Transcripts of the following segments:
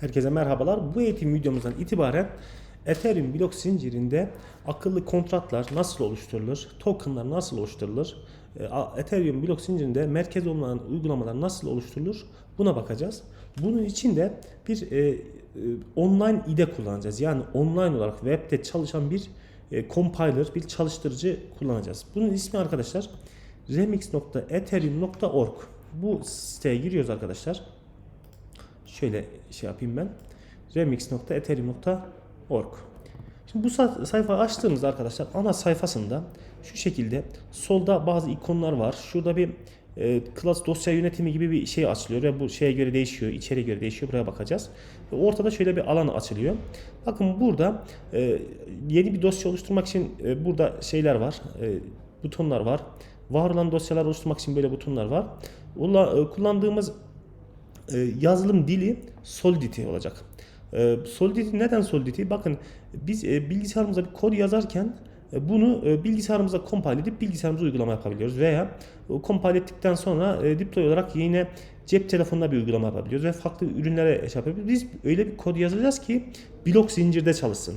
Herkese merhabalar. Bu eğitim videomuzdan itibaren Ethereum blok zincirinde akıllı kontratlar nasıl oluşturulur, tokenlar nasıl oluşturulur, e, Ethereum blok zincirinde merkez olmayan uygulamalar nasıl oluşturulur buna bakacağız. Bunun için de bir e, e, online IDE kullanacağız. Yani online olarak webde çalışan bir e, compiler, bir çalıştırıcı kullanacağız. Bunun ismi arkadaşlar remix.ethereum.org. Bu siteye giriyoruz arkadaşlar. Şöyle şey yapayım ben. remix.ethereum.org Şimdi bu sa- sayfa açtığımızda arkadaşlar ana sayfasında şu şekilde solda bazı ikonlar var. Şurada bir e, class dosya yönetimi gibi bir şey açılıyor ve bu şeye göre değişiyor, içeriye göre değişiyor. Buraya bakacağız. Ve ortada şöyle bir alan açılıyor. Bakın burada e, yeni bir dosya oluşturmak için e, burada şeyler var. E, butonlar var. Var olan dosyalar oluşturmak için böyle butonlar var. Ula- e, kullandığımız yazılım dili Solidity olacak. E, Solidity neden Solidity? Bakın biz e, bilgisayarımıza bir kod yazarken e, bunu e, bilgisayarımıza compile edip bilgisayarımıza uygulama yapabiliyoruz veya compile ettikten sonra e, deploy olarak yine cep telefonuna bir uygulama yapabiliyoruz ve farklı ürünlere şey yapabiliyoruz. Biz öyle bir kod yazacağız ki blok zincirde çalışsın.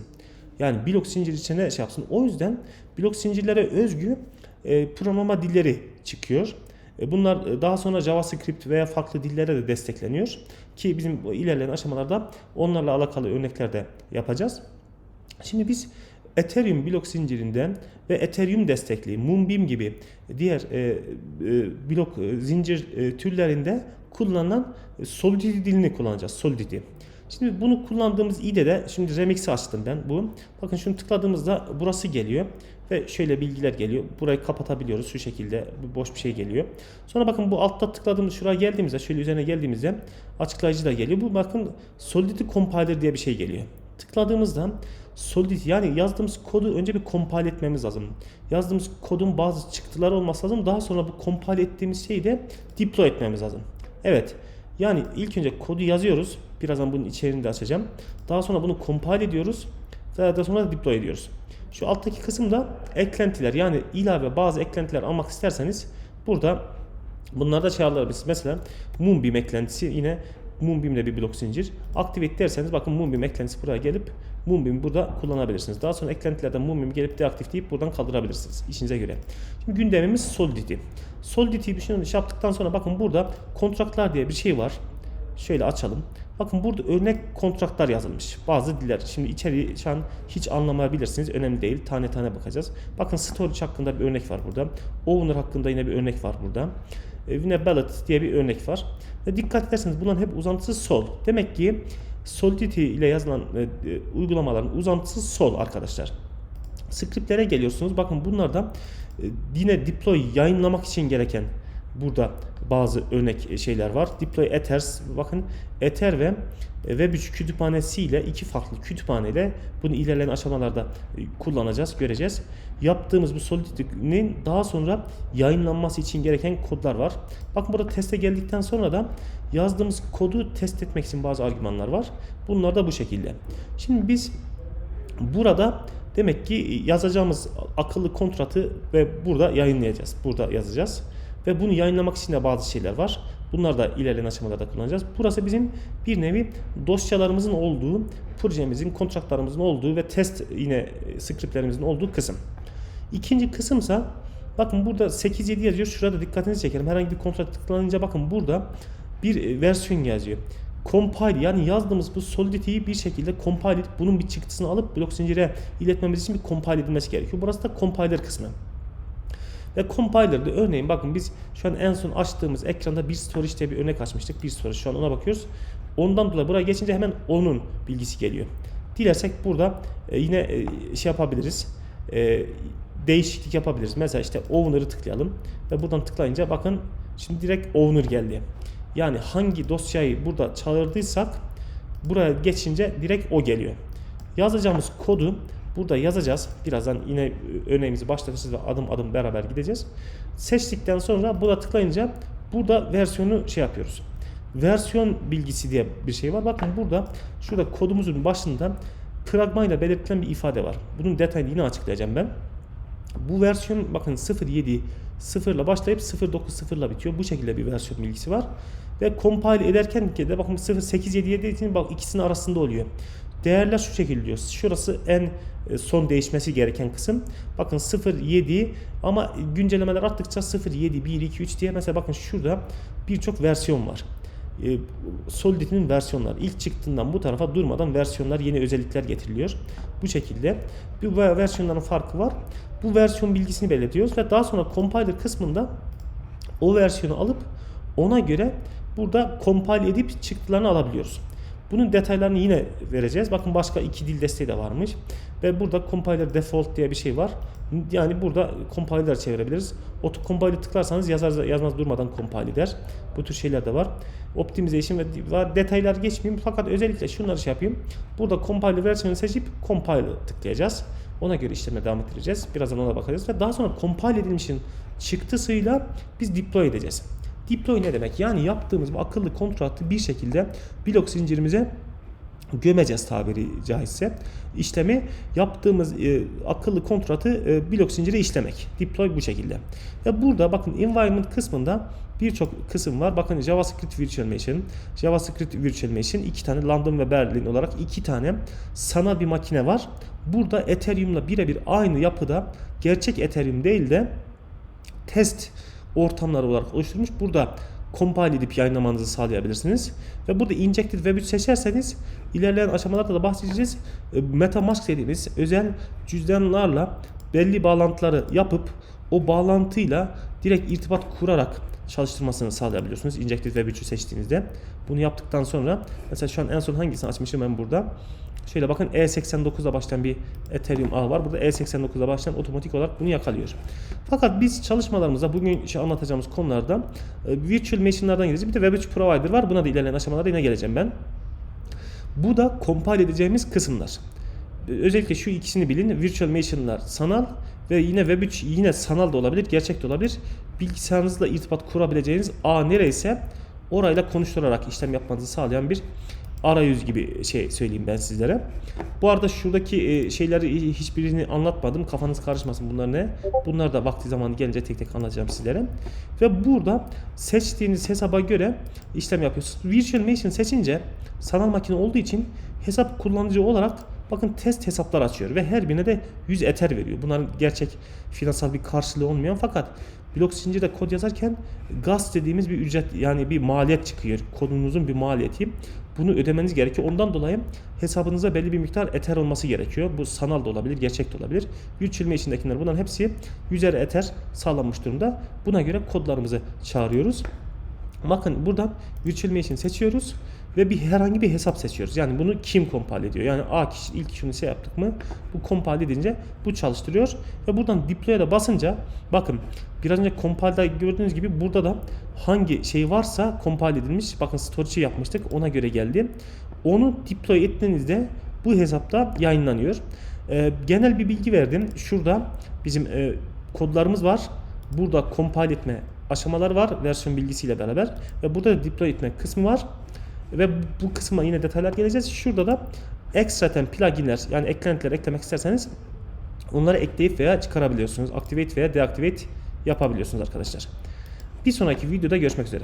Yani blok zincir içine şey yapsın. O yüzden blok zincirlere özgü e, programlama dilleri çıkıyor. E, Bunlar e, daha sonra JavaScript veya farklı dillere de destekleniyor. Ki bizim ilerleyen aşamalarda onlarla alakalı örnekler de yapacağız. Şimdi biz Ethereum blok zincirinden ve Ethereum destekli Moonbeam gibi diğer e, e, blok e, zincir e, türlerinde kullanılan e, Solidity dilini kullanacağız. Solidity. Şimdi bunu kullandığımız IDE'de şimdi Remix'i açtım ben bu. Bakın şunu tıkladığımızda burası geliyor ve şöyle bilgiler geliyor. Burayı kapatabiliyoruz şu şekilde boş bir şey geliyor. Sonra bakın bu altta tıkladığımız şuraya geldiğimizde şöyle üzerine geldiğimizde açıklayıcı da geliyor. Bu bakın Solidity Compiler diye bir şey geliyor. Tıkladığımızda Solidity yani yazdığımız kodu önce bir compile etmemiz lazım. Yazdığımız kodun bazı çıktıları olması lazım. Daha sonra bu compile ettiğimiz şeyi de deploy etmemiz lazım. Evet. Yani ilk önce kodu yazıyoruz. Birazdan bunun içeriğini de açacağım. Daha sonra bunu compile ediyoruz. Daha sonra deploy ediyoruz. Şu alttaki kısımda eklentiler yani ilave bazı eklentiler almak isterseniz burada bunlarda çağrılabilirsiniz. Mesela Moonbeam eklentisi yine Moonbeam'de bir blok zincir. Activate derseniz bakın Moonbeam eklentisi buraya gelip Moonbeam burada kullanabilirsiniz. Daha sonra eklentilerden Moonbeam gelip deaktif deyip buradan kaldırabilirsiniz işinize göre. Şimdi gündemimiz Solidity. Solidity'yi düşünün şey yaptıktan sonra bakın burada kontratlar diye bir şey var. Şöyle açalım. Bakın burada örnek kontratlar yazılmış. Bazı diller. Şimdi içeriği şu an hiç anlamayabilirsiniz. Önemli değil. Tane tane bakacağız. Bakın storage hakkında bir örnek var burada. Owner hakkında yine bir örnek var burada. E, Yine ballot diye bir örnek var. Ve dikkat ederseniz bunların hep uzantısı sol. Demek ki Solidity ile yazılan e, e, uygulamaların uzantısı sol arkadaşlar. Scriptlere geliyorsunuz. Bakın bunlarda e, yine deploy yayınlamak için gereken burada bazı örnek şeyler var. Deploy Ethers bakın Ether ve e, Web3 kütüphanesiyle iki farklı kütüphaneyle bunu ilerleyen aşamalarda e, kullanacağız, göreceğiz. Yaptığımız bu Solidity'nin daha sonra yayınlanması için gereken kodlar var. Bakın burada teste geldikten sonra da yazdığımız kodu test etmek için bazı argümanlar var. Bunlar da bu şekilde. Şimdi biz burada demek ki yazacağımız akıllı kontratı ve burada yayınlayacağız. Burada yazacağız. Ve bunu yayınlamak için de bazı şeyler var. Bunlar da ilerleyen aşamalarda kullanacağız. Burası bizim bir nevi dosyalarımızın olduğu, projemizin, kontratlarımızın olduğu ve test yine e, scriptlerimizin olduğu kısım. İkinci kısımsa bakın burada 8.7 yazıyor. Şurada dikkatinizi çekerim. Herhangi bir kontrat tıklanınca bakın burada bir e, versiyon yazıyor. Compile yani yazdığımız bu Solidity'yi bir şekilde compile edip bunun bir çıktısını alıp blok zincire iletmemiz için bir compile edilmesi gerekiyor. Burası da compiler kısmı. Ve compiler'da örneğin bakın biz şu an en son açtığımız ekranda bir storage diye bir örnek açmıştık. Bir storage şu an ona bakıyoruz. Ondan dolayı buraya geçince hemen onun bilgisi geliyor. Dilersek burada e, yine e, şey yapabiliriz. E, değişiklik yapabiliriz. Mesela işte owner'ı tıklayalım ve buradan tıklayınca bakın şimdi direkt owner geldi. Yani hangi dosyayı burada çağırdıysak buraya geçince direkt o geliyor. Yazacağımız kodu burada yazacağız. Birazdan yine örneğimizi başlatacağız ve adım adım beraber gideceğiz. Seçtikten sonra burada tıklayınca burada versiyonu şey yapıyoruz. Versiyon bilgisi diye bir şey var. Bakın burada şurada kodumuzun başında pragma ile belirtilen bir ifade var. Bunun detayını yine açıklayacağım ben. Bu versiyon bakın 07 0 ile başlayıp 090 ile bitiyor. Bu şekilde bir versiyon bilgisi var. Ve compile ederken de bakın 0.877 için bak ikisinin arasında oluyor. Değerler şu şekilde diyor. Şurası en e, son değişmesi gereken kısım. Bakın 0.7 ama güncellemeler arttıkça 0.7, 1, 2, 3 diye mesela bakın şurada birçok versiyon var. E, Solidity'nin versiyonları ilk çıktığından bu tarafa durmadan versiyonlar yeni özellikler getiriliyor. Bu şekilde bu versiyonların farkı var. Bu versiyon bilgisini belirtiyoruz ve daha sonra compiler kısmında o versiyonu alıp ona göre burada compile edip çıktılarını alabiliyoruz. Bunun detaylarını yine vereceğiz. Bakın başka iki dil desteği de varmış. Ve burada compiler default diye bir şey var. Yani burada compiler çevirebiliriz. Auto compile tıklarsanız yazar yazmaz durmadan compile eder. Bu tür şeyler de var. Optimization ve var. Detaylar geçmeyeyim fakat özellikle şunları şey yapayım. Burada compile versiyonu seçip compile tıklayacağız. Ona göre işleme devam ettireceğiz. Birazdan ona bakacağız ve daha sonra compile edilmişin çıktısıyla biz deploy edeceğiz. Deploy ne demek? Yani yaptığımız bu akıllı kontratı bir şekilde blok zincirimize gömeceğiz tabiri caizse. İşlemi yaptığımız e, akıllı kontratı e, blok zincire işlemek. Deploy bu şekilde. Ve burada bakın environment kısmında birçok kısım var. Bakın JavaScript Virtual Machine, JavaScript Virtual Machine iki tane London ve Berlin olarak iki tane sanal bir makine var. Burada Ethereum'la birebir aynı yapıda gerçek Ethereum değil de test ortamları olarak oluşturmuş. Burada compile edip yayınlamanızı sağlayabilirsiniz. Ve burada Injected Web 3 seçerseniz ilerleyen aşamalarda da bahsedeceğiz. E, MetaMask dediğimiz özel cüzdanlarla belli bağlantıları yapıp o bağlantıyla direkt irtibat kurarak çalıştırmasını sağlayabiliyorsunuz. Injected Web 3'ü seçtiğinizde. Bunu yaptıktan sonra mesela şu an en son hangisini açmışım ben burada. Şöyle bakın E89'da başlayan bir Ethereum ağ var. Burada E89'da başlayan otomatik olarak bunu yakalıyor. Fakat biz çalışmalarımızda bugün şu anlatacağımız konularda e, virtual machine'lardan gideceğiz. Bir de Web3 provider var. Buna da ilerleyen aşamalarda yine geleceğim ben. Bu da compile edeceğimiz kısımlar. E, Özellikle şu ikisini bilin. Virtual machine'lar sanal ve yine Web3 yine sanal da olabilir, gerçek de olabilir. Bilgisayarınızla irtibat kurabileceğiniz ağ nereyse orayla konuşturarak işlem yapmanızı sağlayan bir arayüz gibi şey söyleyeyim ben sizlere. Bu arada şuradaki e, şeyleri hiçbirini anlatmadım. Kafanız karışmasın bunlar ne. Bunlar da vakti zamanı gelince tek tek anlatacağım sizlere. Ve burada seçtiğiniz hesaba göre işlem yapıyorsunuz. Virtual Machine seçince sanal makine olduğu için hesap kullanıcı olarak bakın test hesaplar açıyor ve her birine de 100 Ether veriyor. Bunların gerçek finansal bir karşılığı olmayan fakat blok zincirde kod yazarken gas dediğimiz bir ücret yani bir maliyet çıkıyor. Kodunuzun bir maliyeti. Bunu ödemeniz gerekiyor. Ondan dolayı hesabınıza belli bir miktar Ether olması gerekiyor. Bu sanal da olabilir, gerçek de olabilir. Virtual Machine'dekiler bunların hepsi 100 Ether sağlanmış durumda. Buna göre kodlarımızı çağırıyoruz. Bakın buradan Virtual Machine seçiyoruz ve bir herhangi bir hesap seçiyoruz. Yani bunu kim compile ediyor? Yani A kişi ilk şunu şey yaptık mı bu compile edince bu çalıştırıyor ve buradan deploy'a da basınca bakın biraz önce compile'da gördüğünüz gibi burada da hangi şey varsa compile edilmiş. Bakın storage'ı yapmıştık ona göre geldi. Onu deploy ettiğinizde bu hesapta yayınlanıyor. Ee, genel bir bilgi verdim. Şurada bizim e, kodlarımız var. Burada compile etme aşamalar var versiyon bilgisiyle beraber ve burada da deploy etme kısmı var. Ve bu kısma yine detaylar geleceğiz. Şurada da ekstraten pluginler yani eklentiler eklemek isterseniz onları ekleyip veya çıkarabiliyorsunuz. Activate veya deactivate yapabiliyorsunuz arkadaşlar. Bir sonraki videoda görüşmek üzere.